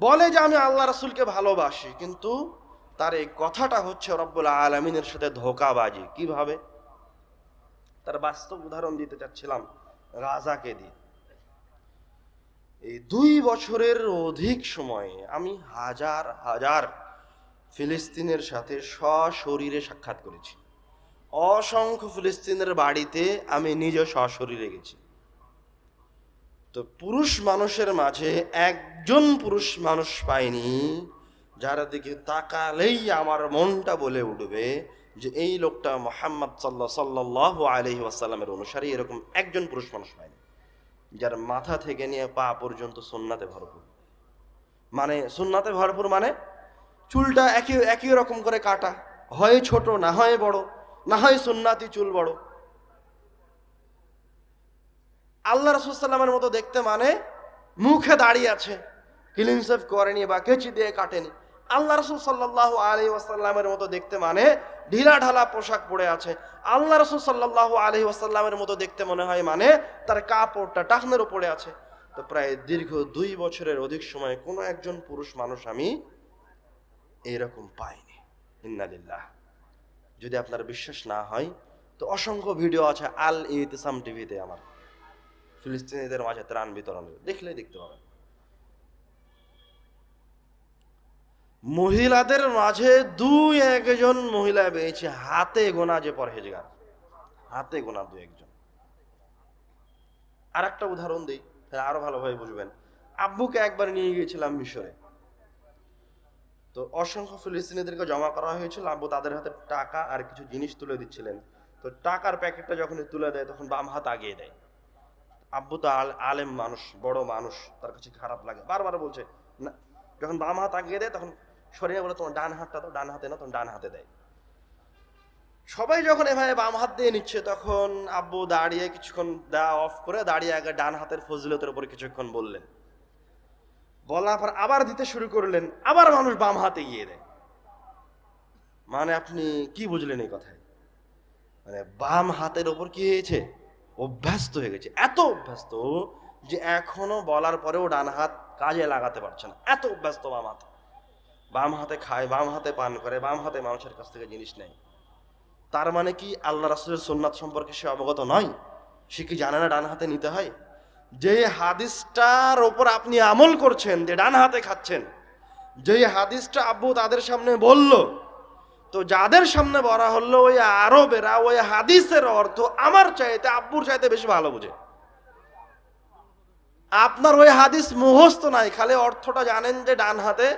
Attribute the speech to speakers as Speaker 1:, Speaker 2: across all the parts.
Speaker 1: বলে যে আমি আল্লাহ রাসুলকে ভালোবাসি, কিন্তু তার এই কথাটা হচ্ছে রব্বুল আলমিনের সাথে ধোকাবাজি। কীভাবে? তার বাস্তব উদাহরণ দিতে চাচ্ছিলাম রাজাকে দিয়ে। এই দুই বছরের অধিক সময়ে আমি হাজার হাজার ফিলিস্তিনের সাথে সশরীরে সাক্ষাৎ করেছি। অসংখ্য ফিলিস্তিনের বাড়িতে আমি নিজে সশরীরে গেছি। তো পুরুষ মানুষের মাঝে একজন পুরুষ মানুষ পাইনি যার দিকে তাকালেই আমার মনটা বলে উঠবে যে এই লোকটা মোহাম্মদ সাল্লাহ সাল্লাহ আলহি ওয়াসাল্লামের অনুসারী, এরকম একজন পুরুষ মানুষ পায়নি, যার মাথা থেকে নিয়ে পা পর্যন্ত সুন্নাতে ভরপুর। মানে সুন্নাতে ভরপুর মানে চুলটা একই একই রকম করে কাটা, হয় ছোট, না হয় বড়, না হয় সুন্নাতি চুল বড়। আল্লাহ রসুলামের মতো দেখতে মানে মুখে দাঁড়িয়ে আছে ক্লিন করেনি বা কেচি দিয়ে কাটেনি। আল্লাহ রসুল সাল্লাহ আলি ওয়াসাল্লামের মতো দেখতে মানে ঢিলা ঢালা পোশাক পরে আছে। আল্লাহ রসুল সাল্লাহ আলি ওয়াসাল্লামের মতো দেখতে মনে হয় মানে তার কাপড়টা টাকনের উপরে আছে। তো প্রায় দীর্ঘ দুই বছরের অধিক সময় কোনো একজন পুরুষ মানুষ আমি এইরকম পাইনি। ইন্নালিল্লাহ যদি আপনার বিশ্বাস না হয়, তো অসংখ্য ভিডিও আছে আল ইতিসাম টিভিতে আমার। ফিলিস্তিনিদের মাঝে ত্রাণ বিতরণের দেখলেই দেখতে পাবেন। মহিলাদের মাঝে দুই একজন মহিলা পেয়েছে হাতে গোনা যে পরহেজগার। হাতে গোনা দু একজন। আর একটা উদাহরণ দিই, তাহলে আরও ভালোভাবে বুঝবেন। আব্বুকে একবার নিয়ে গিয়েছিলাম মিশরে। তো অসংখ্য ফিলিস্তিনিদেরকে জমা করা হয়েছিল। আব্বু তাদের হাতে টাকা আর কিছু জিনিস তুলে দিচ্ছিলেন। তো টাকার প্যাকেটটা যখন তুলে দেয়, তখন বাম হাত আগিয়ে দেয়। আব্বু তো আল আলেম মানুষ, বড় মানুষ, তার কাছে খারাপ লাগে। বারবার বলছে, না। যখন বাম হাত আগিয়ে দেয়, তখন সরিয়ে বলে, তোমার ডান হাতটা তো ডান হাতে না তখন ডান হাতে দেয়। সবাই যখন এভাবে বাম হাত দিয়ে নিচ্ছে, তখন আব্বু দাঁড়িয়ে কিছুক্ষণ দেওয়া অফ করে দাঁড়িয়ে আগে ডান হাতের ফজিলতের উপর কিছুক্ষণ বললেন। বলার পর আবার দিতে শুরু করলেন, আবার মানুষ বাম হাতে গিয়ে দেয়। মানে আপনি কি বুঝলেন এই কথায়? মানে বাম হাতের ওপর কি হয়েছে? অভ্যস্ত হয়ে গেছে, এত অভ্যস্ত যে এখনও বলার পরেও ডান হাত কাজে লাগাতে পারছে না, এত অভ্যস্ত বাম হাত। বাম হাতে খায়, বাম হাতে পান করে, বাম হাতে মানুষের কাছ থেকে জিনিস নেয়। তার মানে কি আল্লাহ রাসুলের সোননাথ সম্পর্কে সে অবগত নয়? সে কি জানে না ডান হাতে নিতে হয়? যে হাদিসটার ওপর আপনি আমল করছেন, যে ডান হাতে খাচ্ছেন, যে হাদিসটা আব্বু তাদের সামনে বলল তো যাদের সামনে বলা হলো ওই আরবেরা, ওই হাদিসের অর্থ আমার চাইতে, আব্বুর চাইতে বেশি ভালো বুঝে। আপনার ওই হাদিস মুহস্ত নাই, খালি অর্থটা জানেন যে ডান হাতে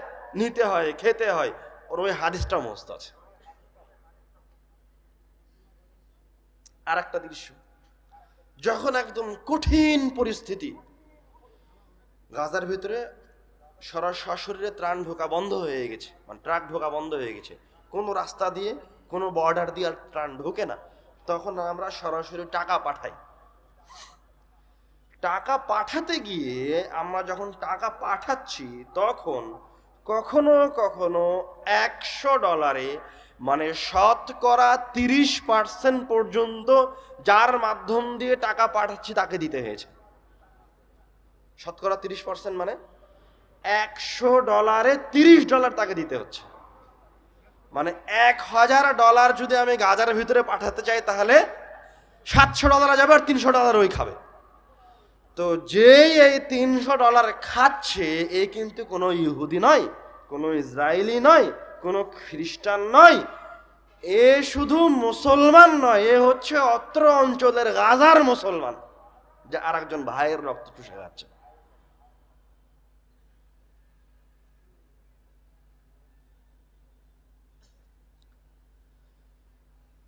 Speaker 1: নিতে হয়, খেতে হয়, ওর ওই হাদিসটা মুহস্ত আছে। আর একটা দৃশ্য, যখন একদম কঠিন পরিস্থিতি, গাজার ভিতরে সরাসরি ত্রাণ ঢোকা বন্ধ হয়ে গেছে মানে ট্রাক ঢোকা বন্ধ হয়ে গেছে কোনো রাস্তা দিয়ে, কোনো বর্ডার দিয়ে ত্রাণ ঢোকে না। তখন আমরা সরাসরি টাকা পাঠাই। টাকা পাঠাতে গিয়ে আমরা যখন টাকা পাঠাচ্ছি, তখন কখনো কখনো একশো ডলারে মানে শতকরা তিরিশ পার্সেন্ট পর্যন্ত যার মাধ্যম দিয়ে টাকা পাঠাচ্ছি তাকে দিতে হয়েছে। শতকরা তিরিশ পার্সেন্ট মানে একশো ডলারে তিরিশ ডলার তাকে দিতে হচ্ছে। মানে এক হাজার ডলার যদি আমি গাজার ভিতরে পাঠাতে চাই, তাহলে সাতশো ডলার যাবে আর তিনশো ডলার ওই খাবে। তো যেই এই তিনশো ডলার খাচ্ছে, এ কিন্তু কোনো ইহুদি নয়, কোনো ইসরায়েলি নয়, কোনো খ্রিস্টান নয়। এ শুধু মুসলমান নয়, এ হচ্ছে অত্র অঞ্চলের গাজার মুসলমান, যে আর একজন ভাইয়ের রক্ত চুষে যাচ্ছে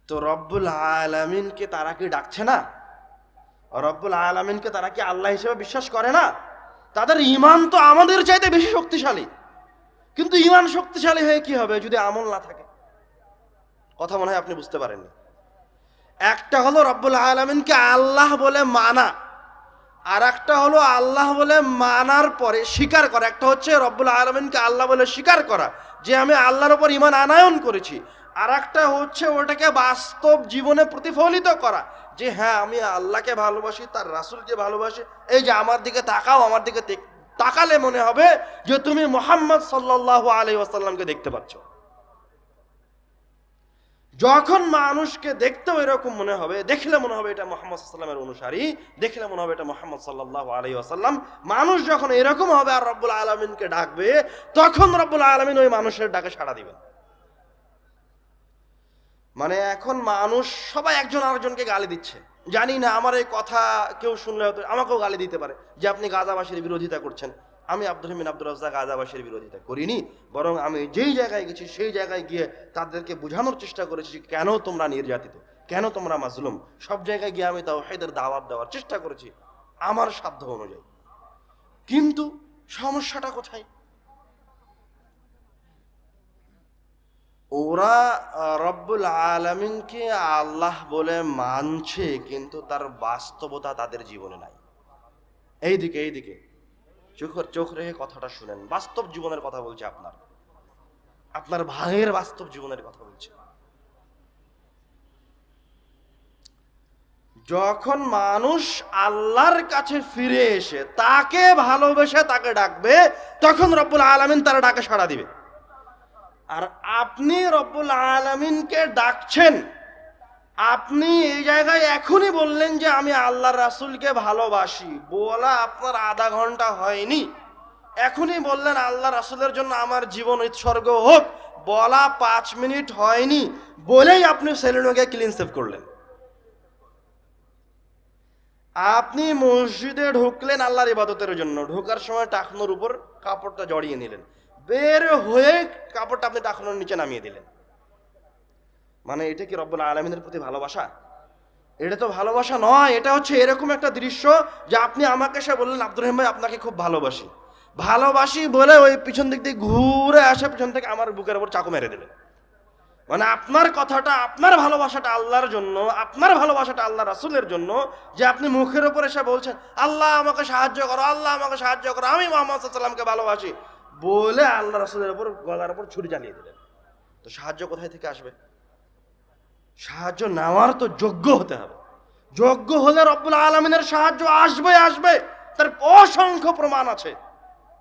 Speaker 1: তো রব্বুল আলমিনকে তারা কি ডাকছে না? রব্বুল আলমিনকে তারা কি আল্লাহ হিসেবে বিশ্বাস করে না? তাদের ইমান তো আমাদের চাইতে বেশি শক্তিশালী। কিন্তু ইমান শক্তিশালী হয়ে কি হবে যদি আমল না থাকে? কথা মনে হয় আপনি বুঝতে পারেননি। একটা হলো রব্বুল আলমিনকে আল্লাহ বলে মানা আর একটা হলো আল্লাহ বলে মানার পরে স্বীকার করা। একটা হচ্ছে রব্বুল আলমিনকে আল্লাহ বলে স্বীকার করা, যে আমি আল্লাহর ওপর ইমান আনায়ন করেছি। আর একটা হচ্ছে ওটাকে বাস্তব জীবনে প্রতিফলিত করা। যে হ্যাঁ আমি আল্লাহকে ভালোবাসি, তার রাসুলকে ভালোবাসি। এই যে আমার দিকে তাকাও, আমার দিকে তাকালে মনে হবে যে তুমি মোহাম্মদ সাল্লাহ আলাই ওয়াসাল্লামকে দেখতে পাচ্ছ। যখন মানুষকে দেখতেও এরকম মনে হবে, দেখলে মনে হবে এটা মোহাম্মদ সাল্লামের অনুসারী, দেখলে মনে হবে এটা মোহাম্মদ সাল্লাহ আলাই আসাল্লাম মানুষ যখন এরকম হবে আর রব্বুল আলমিনকে ডাকবে, তখন রব্বুল আলমিন ওই মানুষের ডাকে সাড়া দিবেন। মানে এখন মানুষ সবাই একজন আরেকজনকে গালি দিচ্ছে। জানি না, আমার এই কথা কেউ শুনলে হয়তো আমাকেও গালি দিতে পারে যে আপনি গাজাবাসীর বিরোধিতা করছেন। আমি আব্দুল রহমিন আব্দুল রাজ্জাক গাজাবাসীর বিরোধিতা করিনি, বরং আমি যেই জায়গায় গেছি সেই জায়গায় গিয়ে তাদেরকে বোঝানোর চেষ্টা করেছি কেন তোমরা নির্যাতিত, কেন তোমরা মাজলুম। সব জায়গায় গিয়ে আমি তাও হেদের দাওয়াত দেওয়ার চেষ্টা করেছি, আমার সাধ্য অনুযায়ী। কিন্তু সমস্যাটা কোথায়? ওরা রব্বুল আলমিনকে আল্লাহ বলে মানছে, কিন্তু তার বাস্তবতা তাদের জীবনে নাই। এইদিকে এইদিকে। চোখ চোখ রেখে কথাটা শুনেন। বাস্তব জীবনের কথা বলছে আপনার। আপনার ভাইয়ের বাস্তব জীবনের কথা বলছে। যখন মানুষ আল্লাহর কাছে ফিরে এসে তাকে ভালোবেসে তাকে ডাকবে, তখন রব্বুল আলমিন তার ডাকে সাড়া দিবে। আর আপনি রব্বুল আলমিনকে ডাকছেন, আপনি এই জায়গায় এখনই বললেন যে আমি আল্লাহ রাসুলকে ভালোবাসি। বলা আপনার আধা ঘণ্টা হয়নি। এখনই বললেন আল্লাহ রাসুলের জন্য আমার জীবন উৎসর্গ হোক। বলা পাঁচ মিনিট হয়নি। বলেই আপনি সেলেনোকে ক্লিন সেভ করলেন। আপনি মসজিদে ঢুকলেন আল্লাহর ইবাদতের জন্য। ঢোকার সময় টাকনোর উপর কাপড়টা জড়িয়ে নিলেন। বের হয়ে কাপড়টা আপনি টাকনোর নিচে নামিয়ে দিলেন। মানে এটা কি রব্বুল আলমিনের প্রতি ভালোবাসা? এটা তো ভালোবাসা নয়, এটা হচ্ছে এরকম একটা দৃশ্য যে আপনি আমাকে সে বললেন, আব্দুর রহিম ভাই, আপনাকে খুব ভালোবাসি। ভালোবাসি বলে ওই পিছন দিক দিয়ে ঘুরে আসে, পিছন থেকে আমার বুকের ওপর চাকু মেরে দিলেন মানে আপনার কথাটা, আপনার ভালোবাসাটা আল্লাহর জন্য, আপনার ভালোবাসাটা আল্লাহ রাসুলের জন্য যে আপনি মুখের ওপর এসে বলছেন, আল্লাহ আমাকে সাহায্য করো, আল্লাহ আমাকে সাহায্য করো, আমি মোহাম্মদ সাল্লামকে ভালোবাসি। বলে আল্লাহ রাসুলের ওপর গলার ওপর ছুরি চালিয়ে দিলেন। তো সাহায্য কোথায় থেকে আসবে? সাহায্য নেওয়ার তো যোগ্য হতে হবে। যোগ্য হলে রব্বুল আলমিনের সাহায্য আসবে আসবে। তার অসংখ্য প্রমাণ আছে।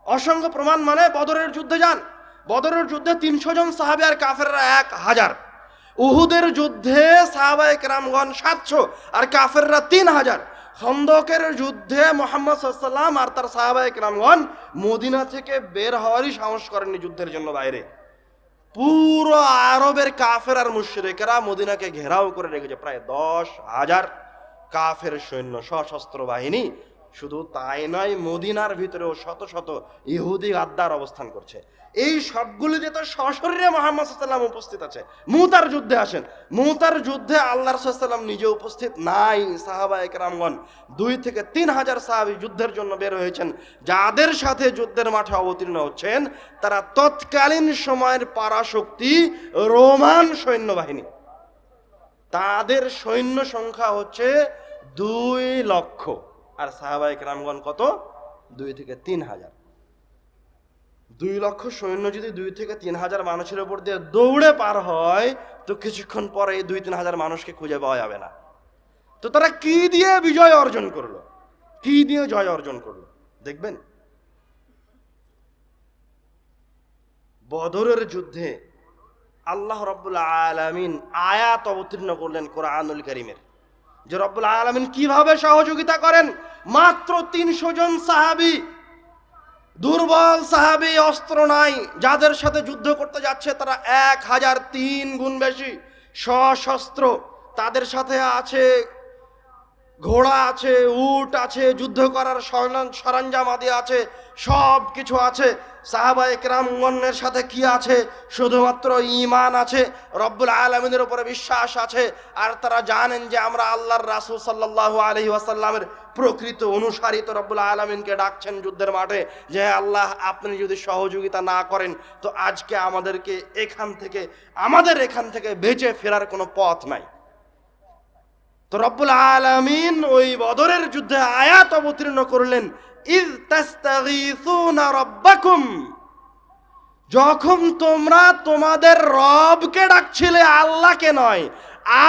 Speaker 1: অসংখ্য প্রমাণ মানে বদরের যুদ্ধে যান। বদরের যুদ্ধে তিনশো জন সাহাবি আর কাফেররা এক হাজার। উহুদের যুদ্ধে সাহাবায়ে কেরামগণ সাতশো আর কাফেররা তিন হাজার। খন্দকের যুদ্ধে মোহাম্মদ সাল্লাম আর তার সাহাবায়ে রামগণ মদিনা থেকে বের হওয়ারই সাহস করেননি যুদ্ধের জন্য বাইরে। পুরো আরবের কাফের আর মুশ্রিকেরা মদিনাকে ঘেরাও করে রেখেছে। প্রায় দশ হাজার কাফের সৈন্য, সশস্ত্র বাহিনী শুধু তাই নয়, মদিনার ভিতরেও শত শত ইহুদি গাদ্দার অবস্থান করছে। এই সবগুলিতে তো সশরীরে মোহাম্মদ সাল্লাম উপস্থিত আছে। মুতার যুদ্ধে আসেন। মুতার যুদ্ধে আল্লাহ সাল্লাম নিজে উপস্থিত নাই, সাহাবা একরামগণ। দুই থেকে তিন হাজার সাহাবি যুদ্ধের জন্য বের হয়েছেন। যাদের সাথে যুদ্ধের মাঠে অবতীর্ণ হচ্ছেন, তারা তৎকালীন সময়ের পারাশক্তি রোমান সৈন্যবাহিনী। তাদের সৈন্য সংখ্যা হচ্ছে দুই লক্ষ। আর সাহাবাহিক রামগণ কত? দুই থেকে তিন হাজার। দুই লক্ষ সৈন্য যদি দুই থেকে তিন হাজার মানুষের উপর দিয়ে দৌড়ে পার হয়, তো কিছুক্ষণ পরে এই দুই তিন হাজার মানুষকে খুঁজে পাওয়া যাবে না। তো তারা কি দিয়ে বিজয় অর্জন করল? কি দিয়ে জয় অর্জন করল? দেখবেন? বদরের যুদ্ধে আল্লাহ রব্বুল আলামিন আয়াত অবতীর্ণ করলেন কোরআনুল করিমের। যে রব্বুল আলমিন কীভাবে সহযোগিতা করেন? মাত্র তিনশো জন সাহাবি। দুর্বল সাহাবি, অস্ত্র নাই। যাদের সাথে যুদ্ধ করতে যাচ্ছে, তারা এক হাজার তিন গুণ বেশি সশস্ত্র। তাদের সাথে আছে ঘোড়া আছে, উট আছে, যুদ্ধ করার সরঞ্জাম- আদি আছে সব কিছু আছে। সাহাবা একরামগণের সাথে কি আছে? শুধুমাত্র ইমান আছে, রব্বুল আলমিনের উপরে বিশ্বাস আছে। আর তারা জানেন যে আমরা আল্লাহর রাসুল সাল্লাহ আলহি ওয়াসাল্লামের প্রকৃত অনুসারিত রব্বুল আলমিনকে ডাকছেন যুদ্ধের মাঠে যে আল্লাহ, আপনি যদি সহযোগিতা না করেন, তো আজকে আমাদেরকে এখান থেকে, আমাদের এখান থেকে বেঁচে ফেরার কোনো পথ নাই। তো রব্বুল আলমিন ওই বদরের যুদ্ধে আয়াত অবতীর্ণ করলেন যখন তোমরা তোমাদের রবকে ডাকছিলে, আল্লাহকে নয়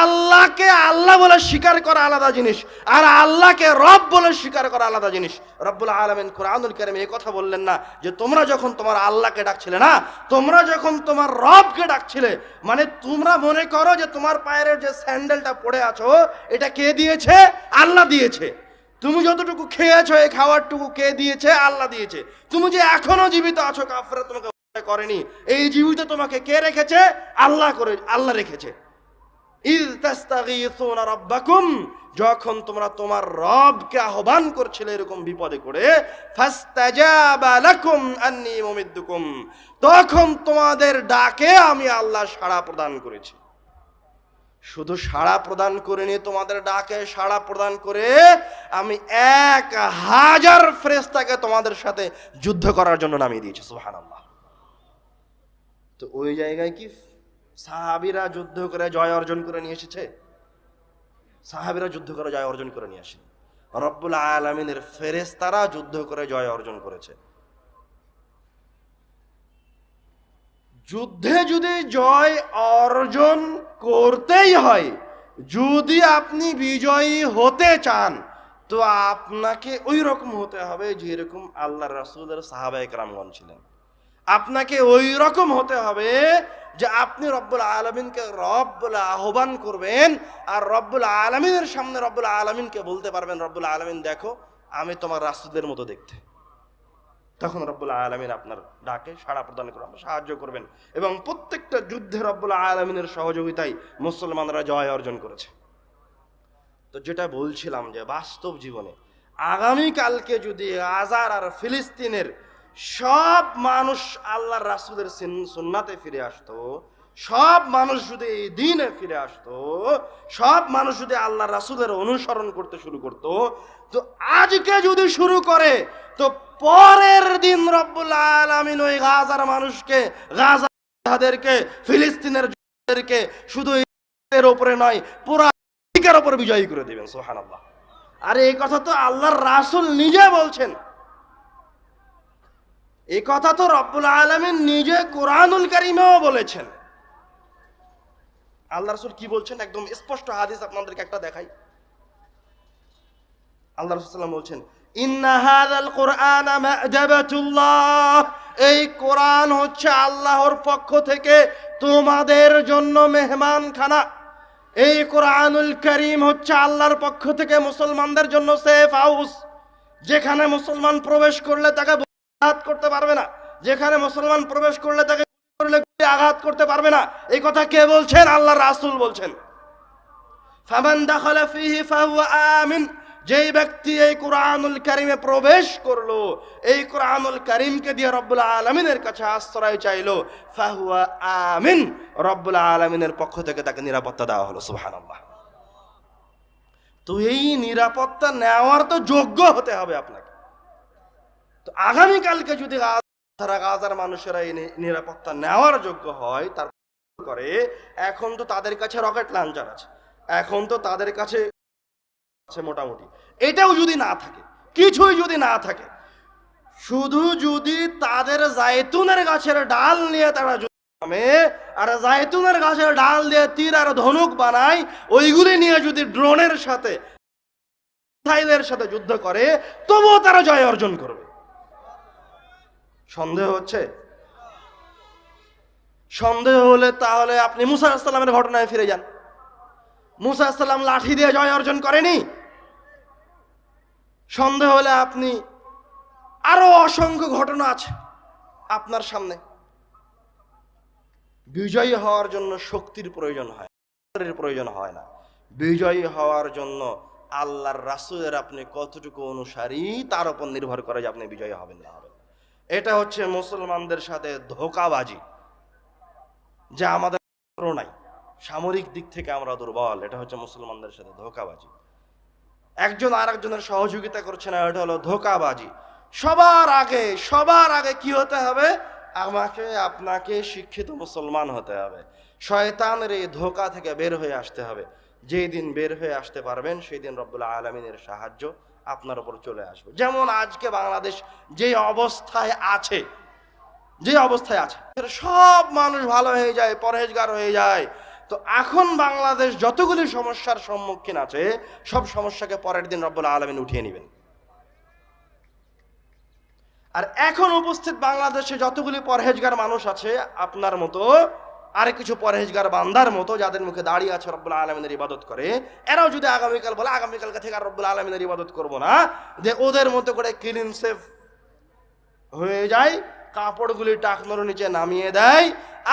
Speaker 1: আল্লাহকে আল্লাহ বলে স্বীকার করা আলাদা জিনিস, আর আল্লাহকে রব বলে স্বীকার করা আলাদা জিনিস। রব্বুল আলমিন কোরআনুল কারিম এই কথা বললেন না যে তোমরা যখন তোমার আল্লাহকে ডাকছিলে না, তোমরা যখন তোমার রবকে ডাকছিলে মানে তোমরা মনে করো যে তোমার পায়ের যে স্যান্ডেলটা পড়ে আছো, এটা কে দিয়েছে? আল্লাহ দিয়েছে। তুমি যতটুকু খেয়েছো, এই খাবারটুকু কে দিয়েছে? আল্লাহ দিয়েছে। তুমি যে এখনও জীবিত আছো কাফেরা তোমাকে করেনি। এই জীবিত তোমাকে কে রেখেছে? আল্লাহ করে আল্লাহ রেখেছে। রাব্বাকুম, যখন তোমরা তোমার রবকে আহ্বান করছিলে এরকম বিপদে করে তখন তোমাদের ডাকে আমি আল্লাহ সাড়া প্রদান করেছি। শুধু সাড়া প্রদান করিনি, তোমাদের ডাকে সাড়া প্রদান করে আমি এক হাজার ফ্রেস্তাকে তোমাদের সাথে যুদ্ধ করার জন্য নামিয়ে দিয়েছি, সুবহানাল্লাহ। তো ওই জায়গায় কি সাহাবিরা যুদ্ধ করে জয় অর্জন করে নিয়ে এসেছে। সাহাবিরা যুদ্ধ করে জয় অর্জন করে নিয়ে আসেন। রব্বুল আলমিনের ফেরেস্তারা যুদ্ধ করে জয় অর্জন করেছে। যুদ্ধে যদি জয় অর্জন করতেই হয়, যদি আপনি বিজয়ী হতে চান, তো আপনাকে ওই রকম হতে হবে যেরকম আল্লাহ রাসুলের সাহাবাহিক রামগণ ছিলেন। আপনাকে ওই রকম হতে হবে যে আপনি রব্বুল আলমিনকে রব বলে আহ্বান করবেন আর রব্বুল আলমিনের সামনে রব্বুল আলমিনকে বলতে পারবেন, রব্বুল আলমিন, দেখো, আমি তোমার রাসুলের মতো দেখতে। তখন রব্বুল আলমিন আপনার ডাকে সাড়া প্রদান করবেন সাহায্য করবেন এবং প্রত্যেকটা যুদ্ধে রব্বুল আলমিনের সহযোগিতায় মুসলমানরা জয় অর্জন করেছে। তো যেটা বলছিলাম যে বাস্তব জীবনে আগামীকালকে যদি আজার আর ফিলিস্তিনের সব মানুষ আল্লাহর রাসুলের সুন্নাতে ফিরে আসতো, সব মানুষ যদি এই দিনে ফিরে আসতো, সব মানুষ যদি আল্লাহ রাসুলের অনুসরণ করতে শুরু করতো, তো আজকে যদি শুরু করে, তো পরের দিন রব্বুল আলমিন ওই গাজার মানুষকে গাজাদেরকে ফিলিস্তিনের কে শুধু এর ওপরে নয়, পুরা ওপরে বিজয়ী করে দেবেন সোহান আল্লাহ আর এই কথা তো আল্লাহর রাসুল নিজে বলছেন। এই কথা তো রব্বুল আলমিন নিজে কোরআনুল কারিমেও বলেছেন। আল্লাহ রসুল কি বলছেন? একদম স্পষ্ট হাদিস আপনাদেরকে একটা দেখাই। আল্লাহ রসুল্লাম বলছেন এই কোরআন হচ্ছে আল্লাহর পক্ষ থেকে তোমাদের জন্য মেহমান খানা এই কোরআনুল করিম হচ্ছে আল্লাহর পক্ষ থেকে মুসলমানদের জন্য সেফ হাউস, যেখানে মুসলমান প্রবেশ করলে তাকে আঘাত করতে পারবে না। যেখানে মুসলমান প্রবেশ করলে তাকে করলে আঘাত করতে পারবে না। এই কথা কে বলছেন? আল্লাহ রাসুল বলছেন। ফামান যেই ব্যক্তি এই কোরআনুল কারিমে প্রবেশ করল, এই কোরআনুল কারিমকে দিয়ে রব্বুল আলমিনের কাছে আশ্রয় চাইলো, ফাহুয়া আমিন। রব্বুল আলমিনের পক্ষ থেকে তাকে নিরাপত্তা দেওয়া হলো, সুবহানাল্লাহ। তো এই নিরাপত্তা নেওয়ার তো যোগ্য হতে হবে আপনাকে। তো আগামীকালকে যদি তারা গাজার মানুষেরা এই নিরাপত্তা নেওয়ার যোগ্য হয়, তার করে, এখন তো তাদের কাছে রকেট লঞ্চার আছে। এখন তো তাদের কাছে আছে মোটামুটি। এটাও যদি না থাকে, কিছুই যদি না থাকে, শুধু যদি তাদের জায়তুনের গাছের ডাল নিয়ে তারা নামে, আর জায়তুনের গাছের ডাল দিয়ে তীর আর ধনুক বানায়, ওইগুলি নিয়ে যদি ড্রোনের সাথে সাথে যুদ্ধ করে, তবুও তারা জয় অর্জন করবে। সন্দেহ হচ্ছে? সন্দেহ হলে তাহলে আপনি মুসা আসসালামের ঘটনায় ফিরে যান। মুসা আসসালাম লাঠি দিয়ে জয় অর্জন করেনি। সন্দেহ হলে আপনি আরও অসংখ্য ঘটনা আছে আপনার সামনে। বিজয়ী হওয়ার জন্য শক্তির প্রয়োজন হয় প্রয়োজন হয় না। বিজয়ী হওয়ার জন্য আল্লাহর রাসুলের আপনি কতটুকু অনুসারী, তার উপর নির্ভর করে যে আপনি বিজয়ী হবেন না হবেন। এটা হচ্ছে মুসলমানদের সাথে ধোকাবাজি, যা আমাদের নাই। সামরিক দিক থেকে আমরা দুর্বল, এটা হচ্ছে মুসলমানদের সাথে ধোকাবাজি। একজন আর একজনের সহযোগিতা করছে না, এটা হলো ধোকাবাজি। সবার আগে সবার আগে কি হতে হবে? আমাকে, আপনাকে শিক্ষিত মুসলমান হতে হবে। শয়তানের এই ধোকা থেকে বের হয়ে আসতে হবে। যেই দিন বের হয়ে আসতে পারবেন, সেই দিন রব্বুল্লাহ আলমিনের সাহায্য আপনার উপর চলে আসবে। যেমন আজকে বাংলাদেশ যে অবস্থায় আছে, যে অবস্থায় আছে সব মানুষ ভালো হয়ে যায়, পরহেজগার হয়ে যায়। তো এখন বাংলাদেশ যতগুলি সমস্যার সম্মুখীন আছে, সব সমস্যাকে পরের দিন রব্বুল আলমিন উঠিয়ে নেবেন। আর এখন উপস্থিত বাংলাদেশে যতগুলি পরহেজগার মানুষ আছে, আপনার মতো আর কিছু পরহেজগার বান্দার মতো যাদের মুখে দাঁড়িয়ে আছে রব্বুল আলমিনের ইবাদত করে, এরাও যদি আগামীকাল বলে, আগামীকালকে থেকে আর রব্বুল আলমিনের ইবাদত করব না। যে ওদের মতো করে ক্লিন সেফ হয়ে যায়, কাপড়গুলি টাকনোর নিচে নামিয়ে দেয়,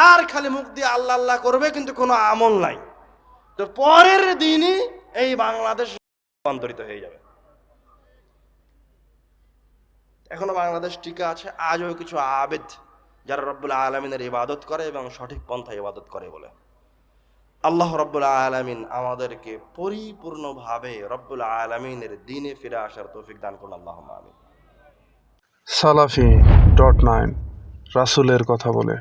Speaker 1: আর খালি মুখ দিয়ে আল্লাহ আল্লাহ করবে কিন্তু কোনো আমল নাই। তো পরের দিনই এই বাংলাদেশ রূপান্তরিত হয়ে যাবে। এখনও বাংলাদেশ টিকা আছে, আজও কিছু আবেদ। যারা রব্বুল আলমিনের ইবাদত করে এবং সঠিক পন্থা ইবাদত করে বলে। আল্লাহ রব্বুল আলমিন আমাদেরকে পরিপূর্ণভাবে রব্বুল আলমিনের দিনে ফিরে আসার তৌফিক দান করুন আল্লাহ আমিন।
Speaker 2: সালাফি ডট নাইন, রাসুলের কথা বলে।